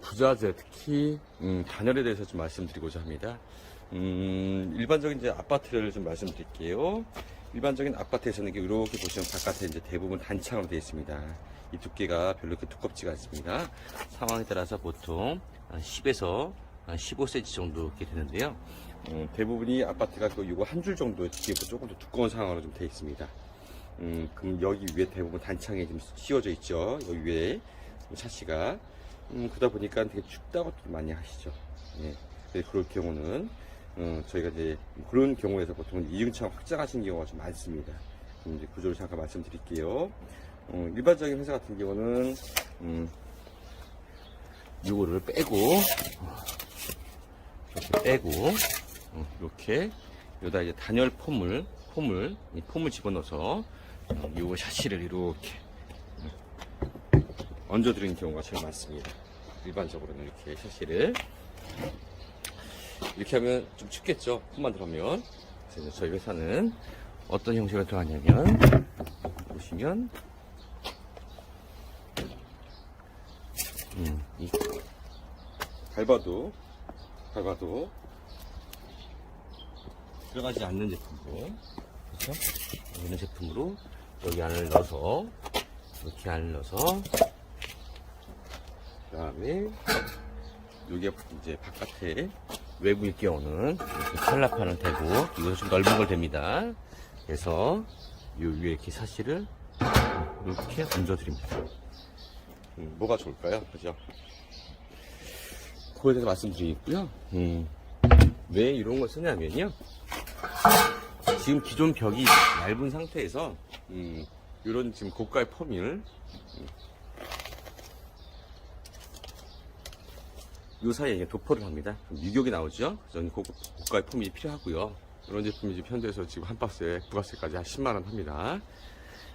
부자재, 특히 음, 단열에 대해서 좀 말씀드리고자 합니다. 음, 일반적인 이제 아파트를 좀 말씀드릴게요. 일반적인 아파트에서는 이렇게 이렇게 보시면 바깥에 이제 대부분 단창으로 되어 있습니다. 이 두께가 별로 그렇게 두껍지가 않습니다. 상황에 따라서 보통 10에서 15cm 정도 이렇게 되는데요. 음, 대부분이 아파트가 그 요거 한 줄 정도 뒤에 조금 더 두꺼운 상황으로 좀 되어 있습니다. 음, 그럼 여기 위에 대부분 단창이 좀 씌워져 있죠. 여기 위에 샤시가. 음, 그러다 보니까 되게 춥다고 또 많이 하시죠. 예. 네, 그럴 경우는, 어, 저희가 이제 그런 경우에서 보통 이중창 확장하신 경우가 좀 많습니다. 그럼 이제 구조를 잠깐 말씀드릴게요. 어, 일반적인 회사 같은 경우는, 음, 요거를 빼고, 어, 이렇게 빼고, 어, 이렇게, 여기다 이제 단열 폼을, 폼을, 이 폼을 집어넣어서, 어, 요 샤시를 이렇게, 얹어드리는 경우가 제일 많습니다. 일반적으로는 이렇게 샤시를. 이렇게 하면 좀 춥겠죠? 폼만 들어오면. 그래서 저희 회사는 어떤 형식으로 들어가냐면, 보시면, 음, 이 밟아도, 밟아도, 들어가지 않는 제품으로, 그렇죠? 있는 제품으로 여기 안을 넣어서, 이렇게 안을 넣어서, 그 다음에 여기에 이제 바깥에 외부일 경우는 이렇게 칼라판을 대고 이것은 좀 넓은 걸 됩니다. 그래서 요 위에 이렇게 사실을 이렇게 얹어드립니다. 음, 뭐가 좋을까요? 그죠? 그거에 대해서 말씀드리겠고요. 음, 왜 이런 걸 쓰냐면요. 지금 기존 벽이 얇은 상태에서 음, 이런 지금 고가의 펌을 요 사이에 도포를 합니다. 유격이 나오죠? 고, 고가의 폼이 필요하고요. 이런 제품이 지금 현재에서 지금 한 박스에 부가세까지 한 10만원 합니다.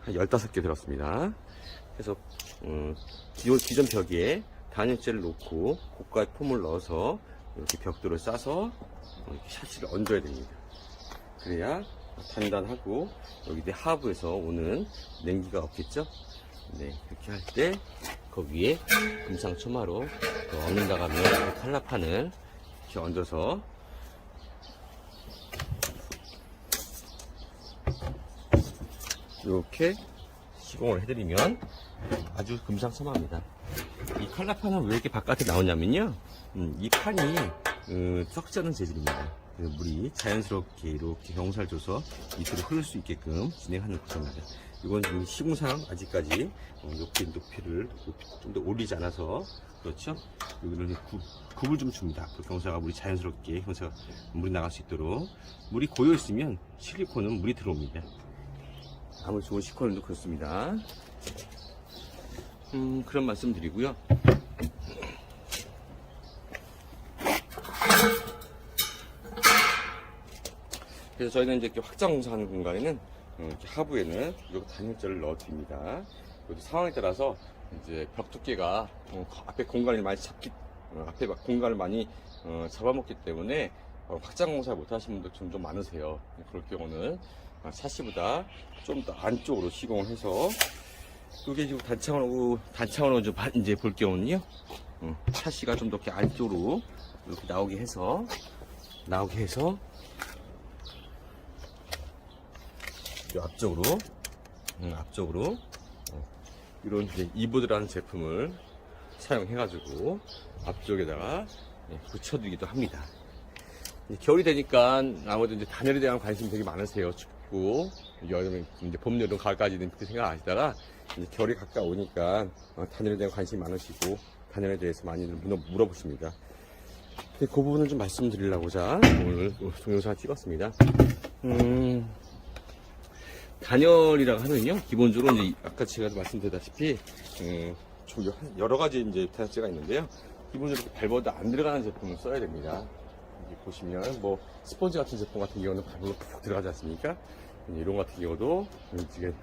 한 15개 들었습니다. 그래서, 음, 기존, 기존 벽에 단열재를 놓고 고가의 폼을 넣어서 이렇게 벽돌을 싸서 이렇게 샤시를 얹어야 됩니다. 그래야 단단하고 여기 내 하부에서 오는 냉기가 없겠죠? 네, 그렇게 할 때 그 위에 금상첨화로 또 얹는다고 하면 그 칼라판을 이렇게 얹어서 이렇게 시공을 해드리면 아주 금상첨화입니다. 이 칼라판은 왜 이렇게 바깥에 나오냐면요. 음, 이 판이 음, 썩자는 재질입니다. 그 물이 자연스럽게 이렇게 경사를 줘서 밑으로 흐를 수 있게끔 진행하는 구조입니다. 이건 지금 시공상 아직까지 어, 높이 높이를 좀더 올리지 않아서 그렇죠. 여기는 굽, 굽을 좀 줍니다. 그 경사가 물이 자연스럽게 경사가 물이 나갈 수 있도록 물이 고여 있으면 실리콘은 물이 들어옵니다. 아무리 좋은 시콘도 그렇습니다. 음, 그런 말씀 드리고요. 그래서 저희는 이제 확장 공사하는 공간에는 음, 이렇게 하부에는 이렇게 단열재를 넣어드립니다. 그리고 상황에 따라서 이제 벽 두께가 어, 앞에 공간을 많이 잡기, 어, 앞에 막 공간을 많이 어, 잡아먹기 때문에 어, 확장 공사 못 하시는 분들 좀, 좀 많으세요. 그럴 경우는 아, 샤시보다 좀 더 안쪽으로 시공을 해서 이게 지금 단창으로 단창으로 좀 봐- 이제 볼 경우는요. 음, 샤시가 좀 더 이렇게 안쪽으로 이렇게 나오게 해서 나오게 해서 이 앞쪽으로 음, 앞쪽으로 어, 이런 이제 이보드라는 제품을 사용해 가지고 앞쪽에다가 예, 붙여두기도 합니다. 겨울이 되니까 아무래도 이제 단열에 대한 관심이 되게 많으세요. 춥고 여름에 이제 봄, 여름, 가을까지는 그렇게 생각하시다가 이제 겨울이 가까우니까 어, 단열에 대한 관심이 많으시고 단열에 대해서 많이들 물어, 물어보십니다. 근데 그 부분을 좀 말씀드리려고자 오늘 동영상을 찍었습니다. 음, 단열이라고 하면요, 기본적으로 이제 아까 제가 말씀드렸다시피 음, 여러 가지 이제 단열재가 있는데요. 기본적으로 밟아도 안 들어가는 제품을 써야 됩니다. 보시면 뭐 스펀지 같은 제품 같은 경우는 밟으면 푹 들어가지 않습니까? 이제 이런 거 같은 경우도 지금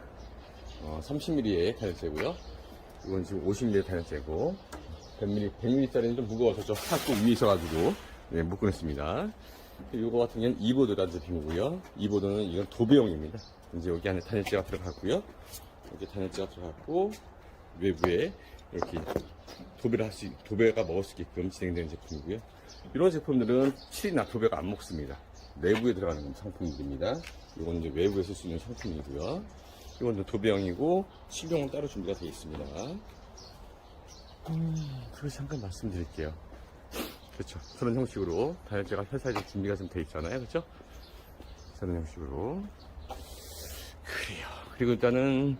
어, 30mm의 단열재고요. 이건 지금 50mm 단열재고 100mm, 100mm짜리는 좀 무거워서 저 하고 위에 있어가지고 네, 못 꺼냈습니다. 이거 같은 경우는 이보드라는 제품이고요. 이보드는 이건 도배용입니다. 이제 여기 안에 단열재가 들어갔고요. 여기 단열재가 들어갔고 외부에 이렇게 도배를 할 수, 도배가 먹을 수 있게끔 진행되는 제품이고요. 이런 제품들은 칠이나 도배가 안 먹습니다. 내부에 들어가는 상품들입니다. 이건 이제 외부에 쓸 수 있는 상품이고요. 이건 이제 도배용이고 칠용은 따로 준비가 되어 있습니다. 음, 그래서 잠깐 말씀드릴게요. 그렇죠. 그런 형식으로 다혈제가 회사에 좀 준비가 좀 돼 있잖아요. 그렇죠? 그런 형식으로. 그래요. 그리고 일단은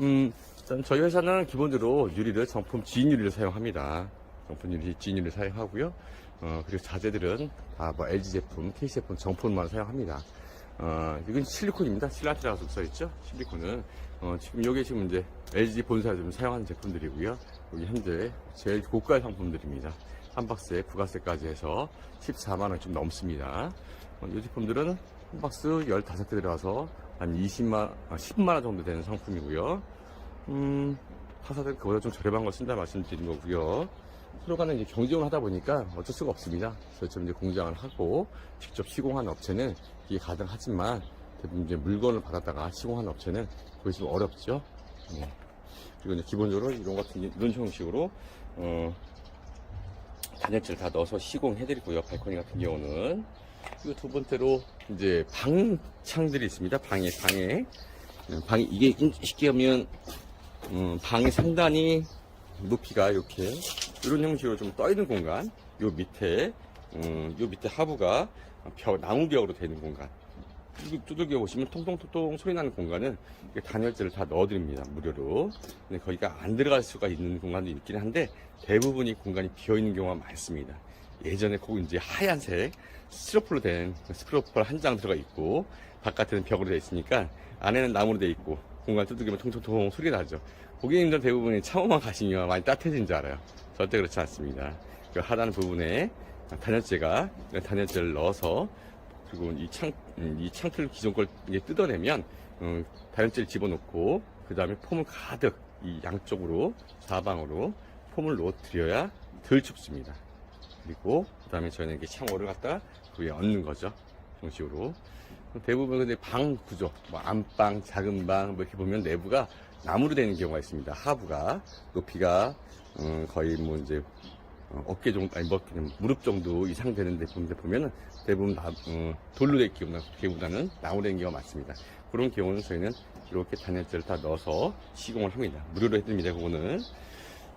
음, 일단 저희 회사는 기본적으로 유리를 정품 지인 유리를 사용합니다. 정품 유리 지인 유리를 사용하고요. 어, 그리고 자재들은 다 뭐 LG 제품, KC 제품 정품만 사용합니다. 어, 이건 실리콘입니다. 실란트라고 써있죠? 실리콘은. 어, 지금 여기 지금 이제 LG 본사에서 좀 사용하는 제품들이고요. 여기 현재 제일 고가의 상품들입니다. 한 박스에 부가세까지 해서 14만원 좀 넘습니다. 어, 이 제품들은 한 박스 15개 들어가서 한 20만, 아, 10만원 정도 되는 상품이고요. 음, 타사들 그보다 좀 저렴한 걸 쓴다 말씀드린 거고요. 서로간에 이제 경쟁을 하다 보니까 어쩔 수가 없습니다. 저희처럼 이제 공장을 하고 직접 시공하는 업체는 이게 가능하지만 대부분 이제 물건을 받았다가 시공하는 업체는 그것이 좀 어렵죠. 네. 그리고 이제 기본적으로 이런 같은 게- 이런 형식으로 어, 단열재를 다 넣어서 시공해드리고요. 발코니 같은 경우는 그리고 두 번째로 이제 방창들이 있습니다. 방에 방에 음, 방이 이게 쉽게 하면 음, 방의 상단이 높이가 이렇게 이런 형식으로 좀 떠 있는 공간 요 밑에 음, 요 밑에 하부가 벽, 나무벽으로 되는 공간 두들겨 보시면 통통통통 소리 나는 공간은 단열재를 다 넣어드립니다 무료로. 근데 거기가 안 들어갈 수가 있는 공간도 있긴 한데 대부분이 공간이 비어 있는 경우가 많습니다. 예전에 꼭 이제 하얀색 스티로폴로 된 스티로폴 한 장 들어가 있고 바깥에는 벽으로 되어 있으니까 안에는 나무로 되어 있고 공간 두들기면 통통통 소리 나죠. 고객님들 대부분이 창호만 가시면 많이 따뜻해진 줄 알아요. 절대 그렇지 않습니다. 그 하단 부분에 단열재가 단열재를 넣어서 그리고 이 창, 음, 이 창틀 기존 걸 이제 뜯어내면, 음, 단열재를 집어넣고, 그 다음에 폼을 가득, 이 양쪽으로, 사방으로 폼을 놓아드려야 덜 춥습니다. 그리고, 그 다음에 저희는 이렇게 창호를 갖다 그 위에 얹는 거죠. 형식으로. 대부분 근데 방 구조, 뭐 안방, 작은 방, 뭐 이렇게 보면 내부가 나무로 되는 경우가 있습니다. 하부가, 높이가, 음, 거의 뭐 이제 어, 어깨 정도, 아니, 뭐, 무릎 정도 이상 되는 데 보면, 보면은 대부분 나, 어, 돌로 된 경우보다는 나무로 된 경우가 많습니다. 그런 경우는 저희는 이렇게 단열재를 다 넣어서 시공을 합니다. 무료로 해드립니다, 그거는.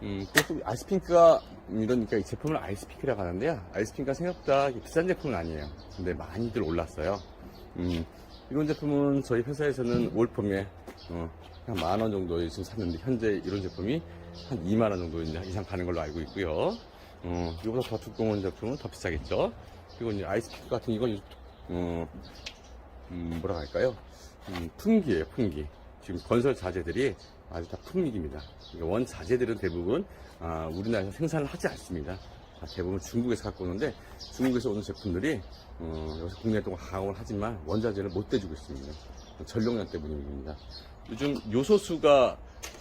음, 그리고 아이스핑크가, 이러니까 이 제품을 아이스핑크라고 하는데요. 아이스핑크가 생각보다 비싼 제품은 아니에요. 근데 많이들 올랐어요. 음, 이런 제품은 저희 회사에서는 올폼에, 어, 한 만 원 정도에 지금 샀는데, 현재 이런 제품이 한 2만 원 정도 이상 가는 걸로 알고 있고요. 어, 이거보다 더 두꺼운 제품은 더 비싸겠죠. 그리고 이제 아이스피크 같은 이건 어, 음, 뭐라 할까요? 음, 풍기예요, 풍기. 지금 건설 자재들이 아주 다. 그러니까 원 자재들은 대부분 아, 우리나라에서 생산을 하지 않습니다. 다 대부분 중국에서 갖고 오는데 중국에서 오는 제품들이 어, 여기서 국내에 또 가공을 하지만 원자재를 못 대주고 있습니다. 전력량 때문입니다. 요즘 요소수가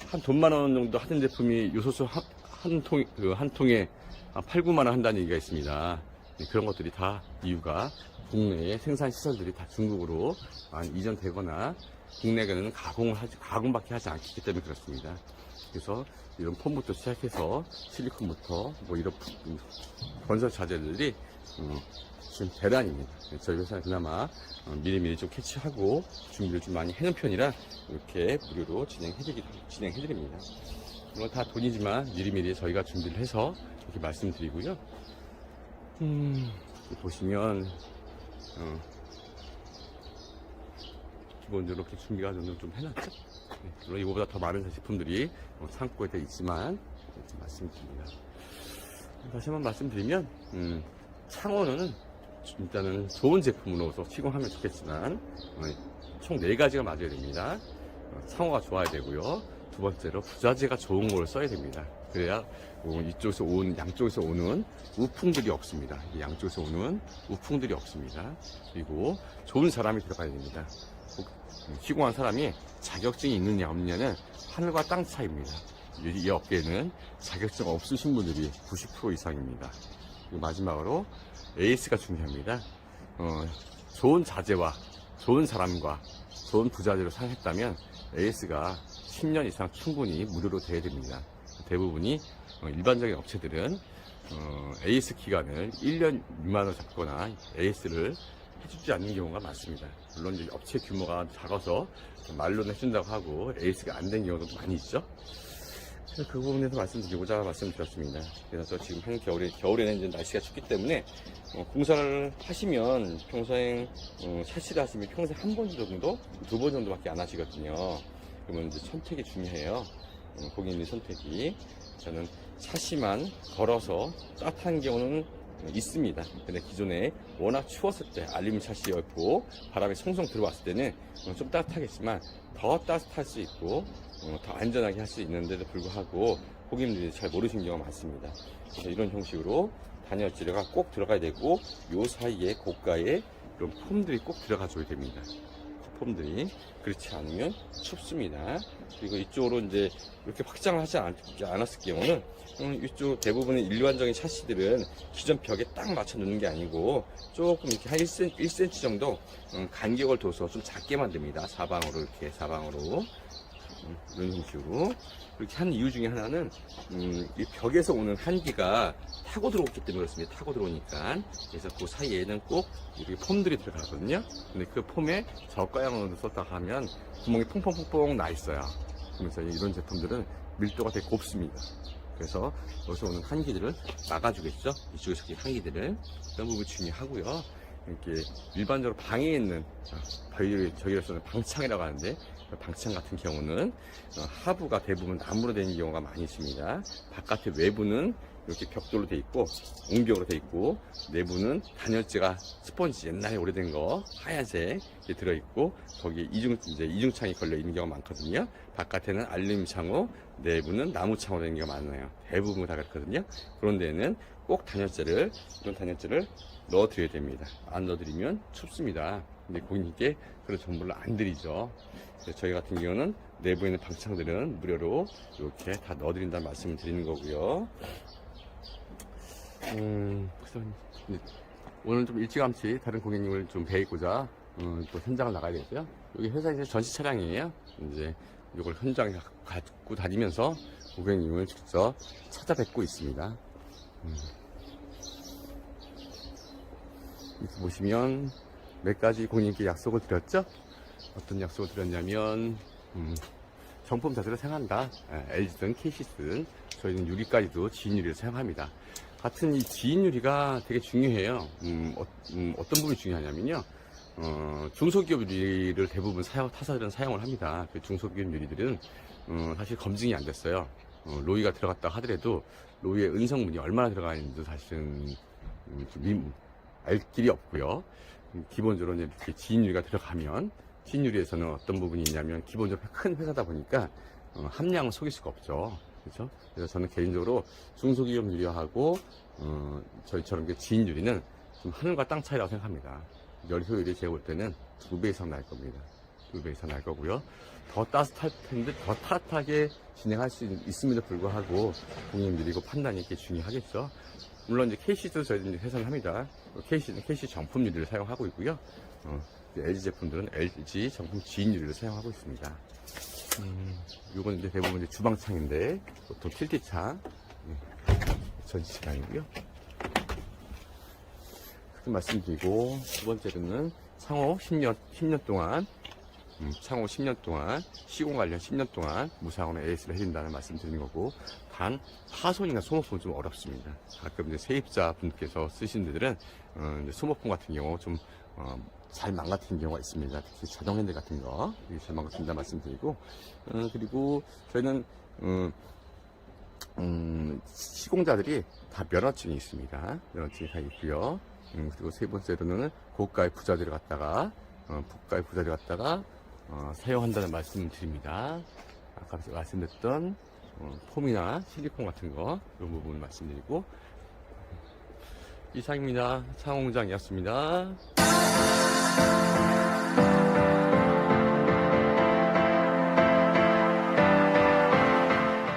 한 돈만 원 정도 하는 제품이 요소수 한, 한 통, 그 한 통에 한 8, 9만 원 한다는 얘기가 있습니다. 네, 그런 것들이 다 이유가 국내의 생산 시설들이 다 중국으로 이전되거나 국내에는 가공을 하지, 가공밖에 하지 않기 때문에 그렇습니다. 그래서 이런 폼부터 시작해서 실리콘부터 뭐 이런 부- 건설 자재들이 음, 지금 대란입니다. 저희 회사는 그나마 어, 미리미리 좀 캐치하고 준비를 좀 많이 해놓은 편이라 이렇게 무료로 진행해드리, 진행해드립니다. 물론 다 돈이지만 미리미리 저희가 준비를 해서 이렇게 말씀드리고요. 음, 보시면, 어, 기본적으로 이렇게 준비가 좀, 좀 해놨죠. 네, 물론 이거보다 더 많은 제품들이 어, 창고에 돼 있지만, 이렇게 말씀드립니다. 다시 한번 말씀드리면, 음, 창호는 일단은 좋은 제품으로서 시공하면 좋겠지만, 어, 총 네 가지가 맞아야 됩니다. 어, 창호가 좋아야 되고요. 두 번째로 부자재가 좋은 걸 써야 됩니다. 그래야 어, 이쪽에서 온 양쪽에서 오는 우풍들이 없습니다. 이 양쪽에서 오는 우풍들이 없습니다. 그리고 좋은 사람이 들어가야 됩니다. 꼭 시공한 사람이 자격증이 있느냐 없느냐는 하늘과 땅 차이입니다. 이, 이 업계에는 자격증 없으신 분들이 90% 이상입니다. 마지막으로 에이스가 중요합니다. 어, 좋은 자재와 좋은 사람과 좋은 부자재를 사용했다면 에이스가 10년 이상 충분히 무료로 돼야 됩니다. 대부분이 어, 일반적인 업체들은 어, AS 기간을 1년 미만으로 잡거나 AS를 해주지 않는 경우가 많습니다. 물론 이제 업체 규모가 작아서 말로는 해준다고 하고 AS가 안 된 경우도 많이 있죠. 그래서 그 부분에서 말씀드리고자 말씀드렸습니다. 그래서 지금 한겨울에, 겨울에는 이제 날씨가 춥기 때문에, 어, 공사를 하시면 평소에, 어, 샤시를 하시면 평생 한 번 정도, 두 번 정도밖에 안 하시거든요. 그러면 이제 선택이 중요해요. 어, 고객님 선택이. 저는 샤시만 걸어서 따뜻한 경우는 있습니다. 근데 기존에 워낙 추웠을 때 알루미늄 샤시였고 바람이 송송 들어왔을 때는 어, 좀 따뜻하겠지만 더 따뜻할 수 있고 어, 더 안전하게 할 수 있는데도 불구하고 고객님들이 잘 모르시는 경우가 많습니다. 그래서 이런 형식으로 단열 재료가 꼭 들어가야 되고 요 사이에 고가의 이런 폼들이 꼭 들어가 줘야 됩니다. 폼들이 그렇지 않으면 춥습니다. 그리고 이쪽으로 이제 이렇게 확장을 하지 않, 않았을 경우는 음, 이쪽 대부분의 일반적인 샤시들은 기존 벽에 딱 맞춰 놓는 게 아니고 조금 이렇게 한 1cm, 1cm 정도 음, 간격을 둬서 좀 작게 만듭니다. 사방으로 이렇게 사방으로 음, 이런 형식으로 그렇게 한 이유 중에 하나는 음, 이 벽에서 오는 한기가 타고 들어오기 때문에 그렇습니다. 타고 들어오니까 그래서 그 사이에는 꼭 이렇게 폼들이 들어가거든요. 근데 그 폼에 저가형으로 썼다가 하면 구멍이 퐁퐁퐁퐁 나 있어요. 그러면서 이런 제품들은 밀도가 되게 곱습니다. 그래서 여기서 오는 한기들을 막아주겠죠. 이쪽에서 오는 한기들을 그런 부분 중요하고요. 이렇게 일반적으로 방에 있는 저희 저희로서는 방창이라고 하는데 그 방창 같은 경우는 어, 하부가 대부분 나무로 되는 경우가 많이 있습니다. 바깥의 외부는 이렇게 벽돌로 돼 있고 옹벽으로 돼 있고 내부는 단열재가 스펀지 옛날에 오래된 거 하얀색 들어 있고 거기에 이중 이제 이중창이 걸려 있는 경우가 많거든요. 바깥에는 알루미늄 창호, 내부는 나무 창호로 된 경우가 많아요. 대부분 다 그렇거든요. 그런 데는 꼭 단열재를 이런 단열재를 넣어드려야 됩니다. 안 넣어드리면 춥습니다. 근데 고객님께 그런 정보를 안 드리죠. 저희 같은 경우는 내부에 있는 방창들은 무료로 이렇게 다 넣어드린다는 말씀을 드리는 거고요. 음, 오늘 좀 일찌감치 다른 고객님을 좀 뵈고자 음, 또 현장을 나가야 되고요. 여기 회사 이제 전시 차량이에요. 이제 이걸 현장에 갖고 다니면서 고객님을 직접 찾아뵙고 있습니다. 음. 이렇게 보시면 몇 가지 고객님께 약속을 드렸죠? 어떤 약속을 드렸냐면 음, 정품 자체를 사용한다. LG든 KC든 저희는 유리까지도 지인 유리를 사용합니다. 같은 이 지인 유리가 되게 중요해요. 음, 어, 떤 부분이 중요하냐면요. 어, 중소기업 유리를 대부분 사용, 타사들은 사용을 합니다. 그 중소기업 유리들은 어, 사실 검증이 안 됐어요. 어, 로이가 들어갔다 하더라도 로이의 은성분이 얼마나 들어가 있는지 사실은 음, 알 길이 없고요. 음, 기본적으로 이렇게 지인유리가 들어가면 지인유리에서는 어떤 부분이 있냐면 기본적으로 큰 회사다 보니까 어, 함량을 속일 수가 없죠. 그렇죠? 그래서 저는 개인적으로 중소기업 유리하고 어, 저희처럼 지인 유리는 좀 하늘과 땅 차이라고 생각합니다. 열 효율이 제가 볼 때는 두 배 이상 날 겁니다. 두 배 이상 날 거고요. 더 따뜻할 텐데 더 따뜻하게 진행할 수 있- 있음에도 불구하고 이거 판단이 이렇게 중요하겠죠. 물론 이제 KC도 저희는 회사를 합니다. KC는 KC 정품 유리를 사용하고 있고요. 어, LG 제품들은 LG 정품 지인 유리를 사용하고 있습니다. 음, 요건 이제 대부분 이제 주방창인데 보통 틸티창 예, 전시차량이고요. 그렇게 말씀드리고 두 번째로는 창호 10년 10년 동안 음, 창호 10년 동안 시공 관련 10년 동안 무상으로 AS를 해준다는 말씀 드리는 거고 단 파손이나 소모품 좀 어렵습니다. 가끔 이제 세입자 분께서 쓰신 분들은 어, 소모품 같은 경우 좀 어, 잘 망가뜨린 경우가 있습니다. 특히 자동 핸들 같은 거, 잘 망가뜨린다 말씀드리고, 어, 그리고 저희는, 음, 음, 시공자들이 다 면허증이 있습니다. 면허증이 다 있고요. 음, 그리고 세 번째로는 고가의 부자들을 갖다가, 어, 고가의 부자들을 갖다가, 어, 사용한다는 말씀을 드립니다. 아까 말씀드렸던, 어, 폼이나 실리콘 같은 거, 이런 부분 말씀드리고, 이상입니다. 창공장이었습니다.